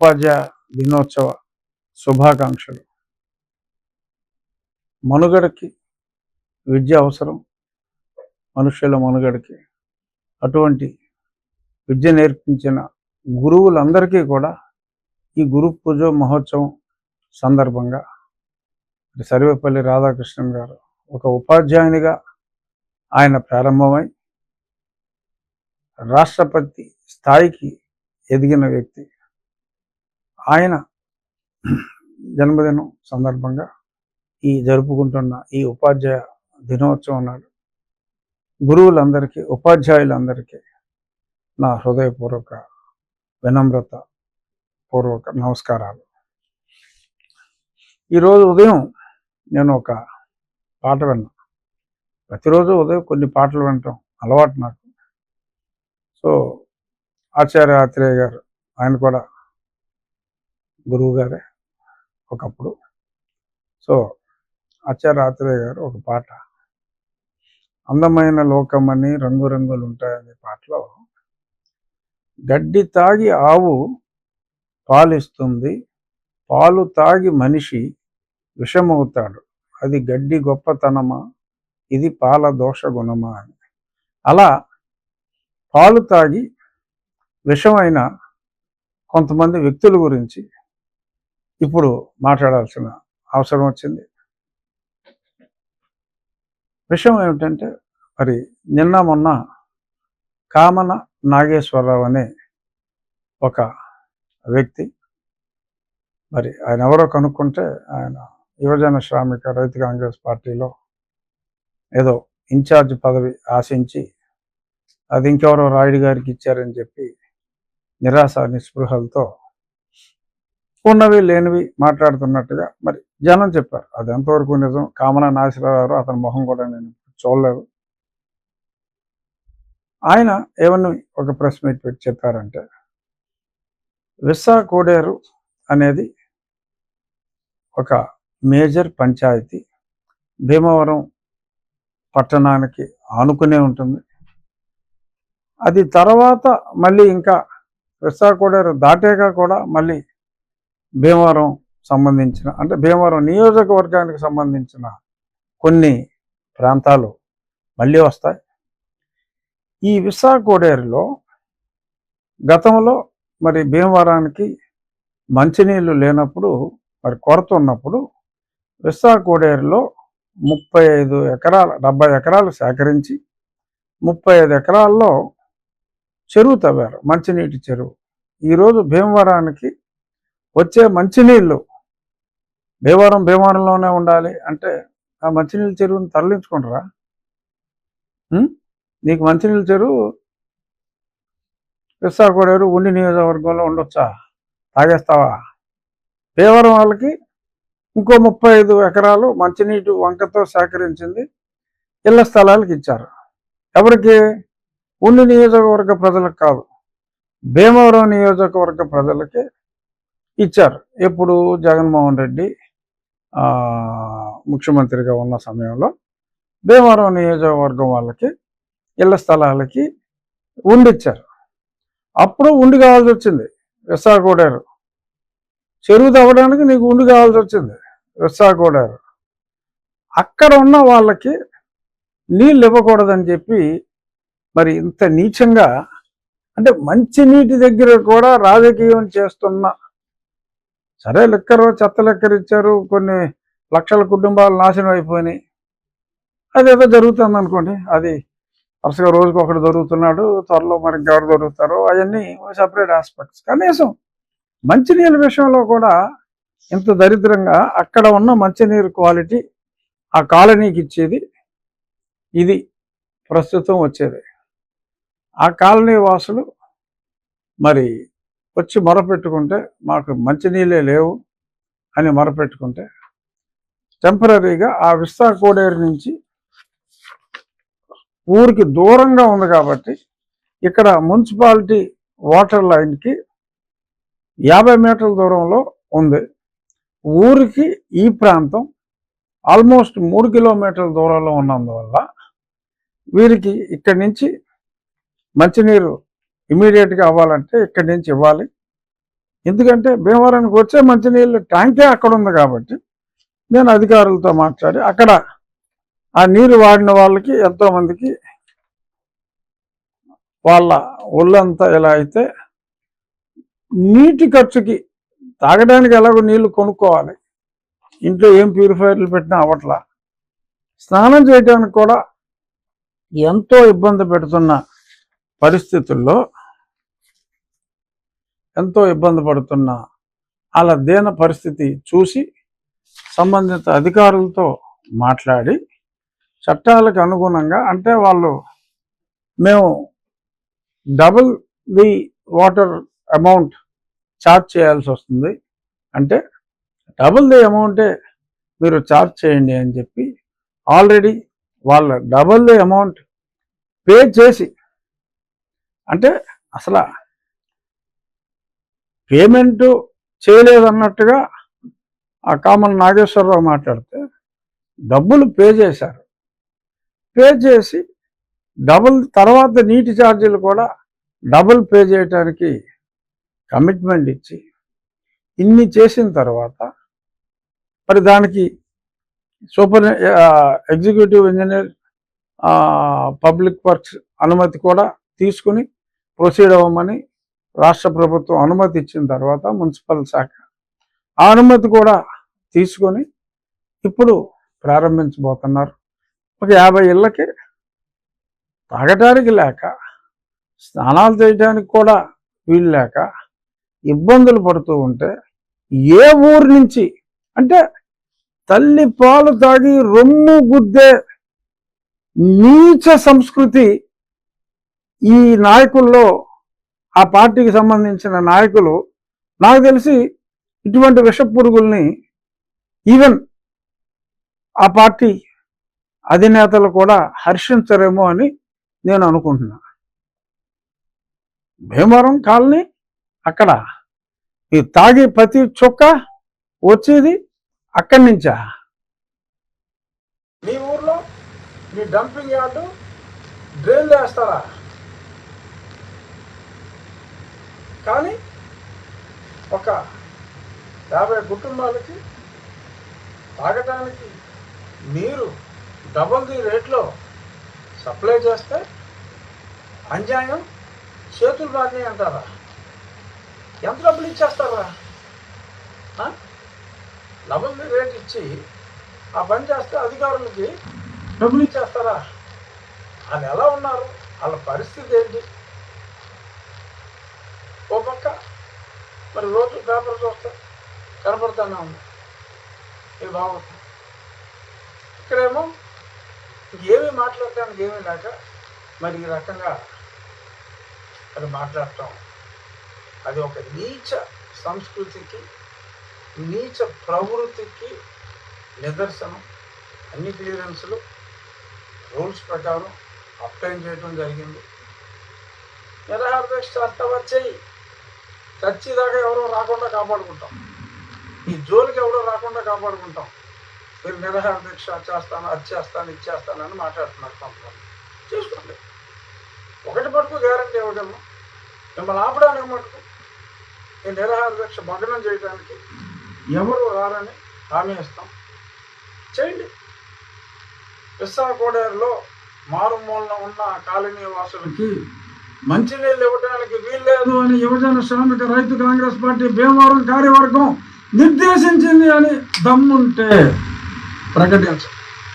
ఉపాధ్యాయ దినోత్సవ శుభాకాంక్షలు. మనుగడకి విద్య అవసరం. మనుషుల మనుగడకి అటువంటి విద్య నేర్పించిన గురువులందరికీ కూడా ఈ గురు పూజ మహోత్సవం సందర్భంగా సర్వేపల్లి రాధాకృష్ణన్ గారు ఒక ఉపాధ్యాయునిగా ఆయన ప్రారంభమై రాష్ట్రపతి స్థాయికి ఎదిగిన వ్యక్తి. ఆయన జన్మదినం సందర్భంగా ఈ జరుపుకుంటున్న ఈ ఉపాధ్యాయ దినోత్సవం నాడు గురువులందరికీ ఉపాధ్యాయులందరికీ నా హృదయపూర్వక వినమ్రత పూర్వక నమస్కారాలు. ఈరోజు ఉదయం నేను ఒక పాట విన్నా. ప్రతిరోజు ఉదయం కొన్ని పాటలు వినటం అలవాటు నాకు. సో ఆచార్య ఆత్రేయ గారు ఆయన కూడా గురువు గారే ఒకప్పుడు. సో ఆచార్య గారు ఒక పాట. అందమైన లోకమని రంగురంగులు ఉంటాయనే పాటలో గడ్డి తాగి ఆవు పాలిస్తుంది పాలు తాగి మనిషి విషమవుతాడు. అది గడ్డి గొప్పతనమా? ఇది పాల దోష గుణమా అని. అలా పాలు తాగి విషమైన కొంతమంది వ్యక్తుల గురించి ఇప్పుడు మాట్లాడాల్సిన అవసరం వచ్చింది. విషయం ఏమిటంటే మరి నిన్న మొన్న కామన నాగేశ్వరరావు అనే ఒక వ్యక్తి మరి ఆయన ఎవరో కనుక్కుంటే ఆయన యువజన శ్రామిక రైతు కాంగ్రెస్ పార్టీలో ఏదో ఇన్ఛార్జ్ పదవి ఆశించి అది ఇంకెవరో రాయుడు గారికి ఇచ్చారని చెప్పి నిరాశ నిస్పృహలతో ఉన్నవి లేనివి మాట్లాడుతున్నట్టుగా మరి జనం చెప్పారు. అది ఎంతవరకు నిజం? కామన నాశరావు అతని మొహం కూడా నేను చూడలేదు. ఆయన ఏమన్నా ఒక ప్రెస్ మీట్ పెట్టి చెప్పారంటే విస్సా కోడేరు అనేది ఒక మేజర్ పంచాయతీ. భీమవరం పట్టణానికి ఆనుకునే ఉంటుంది. అది తర్వాత మళ్ళీ ఇంకా విశాఖోడేరు దాటాక కూడా మళ్ళీ భీమవరం సంబంధించిన అంటే భీమవరం నియోజకవర్గానికి సంబంధించిన కొన్ని ప్రాంతాలు మళ్ళీ వస్తాయి. ఈ విశాఖోడేరులో గతంలో మరి భీమవరానికి మంచినీళ్ళు లేనప్పుడు మరి కొరత ఉన్నప్పుడు విశాఖోడేరులో ముప్పై ఐదు ఎకరాల డెబ్బై ఎకరాలు సేకరించి ముప్పై ఐదు ఎకరాల్లో చెరువు తవ్వారు మంచినీటి చెరువు. ఈరోజు భీమవరానికి వచ్చే మంచినీళ్ళు భీమవరం భీమవరంలోనే ఉండాలి అంటే ఆ మంచినీళ్ళ చెరువుని తరలించుకుంటారా? నీకు మంచినీళ్ళ చెరువు విశాఖపడేరు ఉండి నియోజకవర్గంలో ఉండొచ్చా? తాగేస్తావా? భీమవరం వాళ్ళకి ఇంకో ముప్పై ఐదు ఎకరాలు మంచినీటి వంకతో సేకరించింది. ఇళ్ళ స్థలాలకు ఇచ్చారు. ఎవరికి? ఉండి నియోజకవర్గ ప్రజలకు కాదు. భీమవరం నియోజకవర్గ ప్రజలకి ఇచ్చారు. ఎప్పుడు జగన్మోహన్ రెడ్డి ముఖ్యమంత్రిగా ఉన్న సమయంలో భీమవరం నియోజకవర్గం వాళ్ళకి ఇళ్ళ స్థలాలకి ఉండిచ్చారు. అప్పుడు ఉండి కావాల్సి వచ్చింది. విశాఖోడారు చెరువు తవ్వడానికి నీకు ఉండి కావాల్సి వచ్చింది. విశాఖోడారు అక్కడ ఉన్న వాళ్ళకి నీళ్ళు ఇవ్వకూడదని చెప్పి మరి ఇంత నీచంగా అంటే మంచి నీటి దగ్గర కూడా రాజకీయం చేస్తున్న సరే లెక్కరు చెత్త లెక్కరు ఇచ్చారు కొన్ని లక్షల కుటుంబాలు నాశనం అయిపోయినాయి. అదేదో జరుగుతుంది అనుకోండి అది వరుసగా రోజుకు ఒకటి దొరుకుతున్నాడు త్వరలో మనకి ఎవరు దొరుకుతారో అవన్నీ సపరేట్ ఆస్పెక్ట్స్ కనీసం మంచినీళ్ళ విషయంలో కూడా ఇంత దరిద్రంగా అక్కడ ఉన్న మంచినీరు క్వాలిటీ ఆ కాలనీకి ఇచ్చేది ఇది ప్రస్తుతం వచ్చేది. ఆ కాలనీ వాసులు మరి వచ్చి మొరపెట్టుకుంటే మాకు మంచినీళ్ళే లేవు అని మొరపెట్టుకుంటే టెంపరీగా ఆ విస్తా కోడేరు నుంచి ఊరికి దూరంగా ఉంది కాబట్టి ఇక్కడ మున్సిపాలిటీ వాటర్ లైన్కి యాభై మీటర్ల దూరంలో ఉంది. ఊరికి ఈ ప్రాంతం ఆల్మోస్ట్ మూడు కిలోమీటర్ల దూరంలో ఉన్నందువల్ల వీరికి ఇక్కడి నుంచి మంచినీరు ఇమీడియట్గా అవ్వాలంటే ఇక్కడి నుంచి ఇవ్వాలి. ఎందుకంటే భీమవరానికి వచ్చే మంచినీళ్ళు ట్యాంకే అక్కడ ఉంది కాబట్టి నేను అధికారులతో మాట్లాడి అక్కడ ఆ నీరు వాడిన వాళ్ళకి ఎంతోమందికి వాళ్ళ ఒళ్ళంతా ఎలా అయితే నీటి ఖర్చుకి తాగడానికి ఎలాగో నీళ్ళు కొనుక్కోవాలి. ఇంట్లో ఏం ప్యూరిఫైర్లు పెట్టినా అవట్లా స్నానం చేయడానికి కూడా ఎంతో ఇబ్బంది పెడుతున్న పరిస్థితుల్లో ఎంతో ఇబ్బంది పడుతున్న అలా దేన పరిస్థితి చూసి సంబంధిత అధికారులతో మాట్లాడి చట్టాలకు అనుగుణంగా అంటే వాళ్ళు మేము double the water amount charge చేయాల్సి వస్తుంది. అంటే డబుల్ ది అమౌంటే మీరు ఛార్జ్ చేయండి అని చెప్పి ఆల్రెడీ వాళ్ళ డబుల్ ది అమౌంట్ పే చేసి అంటే అసలు పేమెంట్ చేయలేదన్నట్టుగా ఆ కామన్ నాగేశ్వరరావు మాట్లాడితే డబ్బులు పే చేశారు. పే చేసి డబుల్ తర్వాత నీటి ఛార్జీలు కూడా డబుల్ పే చేయటానికి కమిట్మెంట్ ఇచ్చి ఇన్ని చేసిన తర్వాత మరి దానికి super executive engineer public works అనుమతి కూడా తీసుకుని ప్రొసీడ్ అవ్వమని రాష్ట్ర ప్రభుత్వం అనుమతి ఇచ్చిన తర్వాత మున్సిపల్ శాఖ ఆ అనుమతి కూడా తీసుకొని ఇప్పుడు ప్రారంభించబోతున్నారు. ఒక యాభై ఇళ్ళకి తాగటానికి లేక స్నానాలు చేయడానికి కూడా వీలు లేక ఇబ్బందులు పడుతూ ఉంటే ఏ ఊరు నుంచి అంటే తల్లి పాలు తాగి రొమ్ము గుద్దే నీచ సంస్కృతి ఈ నాయకుల్లో ఆ పార్టీకి సంబంధించిన నాయకులు నాకు తెలిసి ఇటువంటి విష పురుగుల్ని ఈవెన్ ఆ పార్టీ అధినేతలు కూడా హర్షించరేమో అని నేను అనుకుంటున్నా. భీమవరం కాలనీ అక్కడ ఈ తాగే ప్రతి చుక్క వచ్చేది అక్కడి నుంచా? మీ ఊర్లో మీ డంపింగ్ యార్డు డ్రైన్ వేస్తారా కానీ ఒక యాభై కుటుంబాలకి తాగటానికి నీరు డబుల్ ది రేట్లో సప్లై చేస్తే అన్యాయం చేతులు బాగానే అంటారా? ఎంత డబ్బులు ఇచ్చేస్తారా? డబుల్ ది రేట్ ఇచ్చి ఆ పని చేస్తే అధికారులకి డబ్బులు ఇచ్చేస్తారా? వాళ్ళు ఎలా ఉన్నారు? వాళ్ళ పరిస్థితి ఏంటి? మరి రోజు పేపర్ చూస్తే కనపడుతూనే ఉంది. ఇది బాగుంది ఇక్కడేమో ఏమీ మాట్లాడటానికి ఏమీ లేక మరి ఈ రకంగా అది మాట్లాడటం. అది ఒక నీచ సంస్కృతికి నీచ ప్రవృత్తికి నిదర్శనం. అన్ని క్లియరెన్స్లు రూల్స్ ప్రకారం అప్లైన్ చేయడం జరిగింది. నిరాహార దీక్ష చేస్తావా చెయ్యి చచ్చిదాకా ఎవరో రాకుండా కాపాడుకుంటాం. ఈ జోలికి ఎవరో రాకుండా కాపాడుకుంటాం. మీరు నిరాహార దీక్ష చేస్తాను అది చేస్తాను ఇది చేస్తాను అని మాట్లాడుతున్నారు కొంతమంది. చూసుకోండి. ఒకటి మటుకు గ్యారంటీ ఇవ్వగలను. మిమ్మల్ని ఆపడానికి మటుకు ఈ నిరాహార దీక్ష భగ్నం చేయడానికి ఎవరు రారని హామీ ఇస్తాం. చేయండి. విశాఖోడేరులో మారుమూలన ఉన్న కాలనీ వాసులకి మంచినీళ్ళు ఇవ్వడానికి వీల్లేదు అని యువజన శ్రామిక రైతు కాంగ్రెస్ పార్టీ భీమవరం కార్యవర్గం నిర్దేశించింది అని దమ్ముంటే ప్రకటించారు.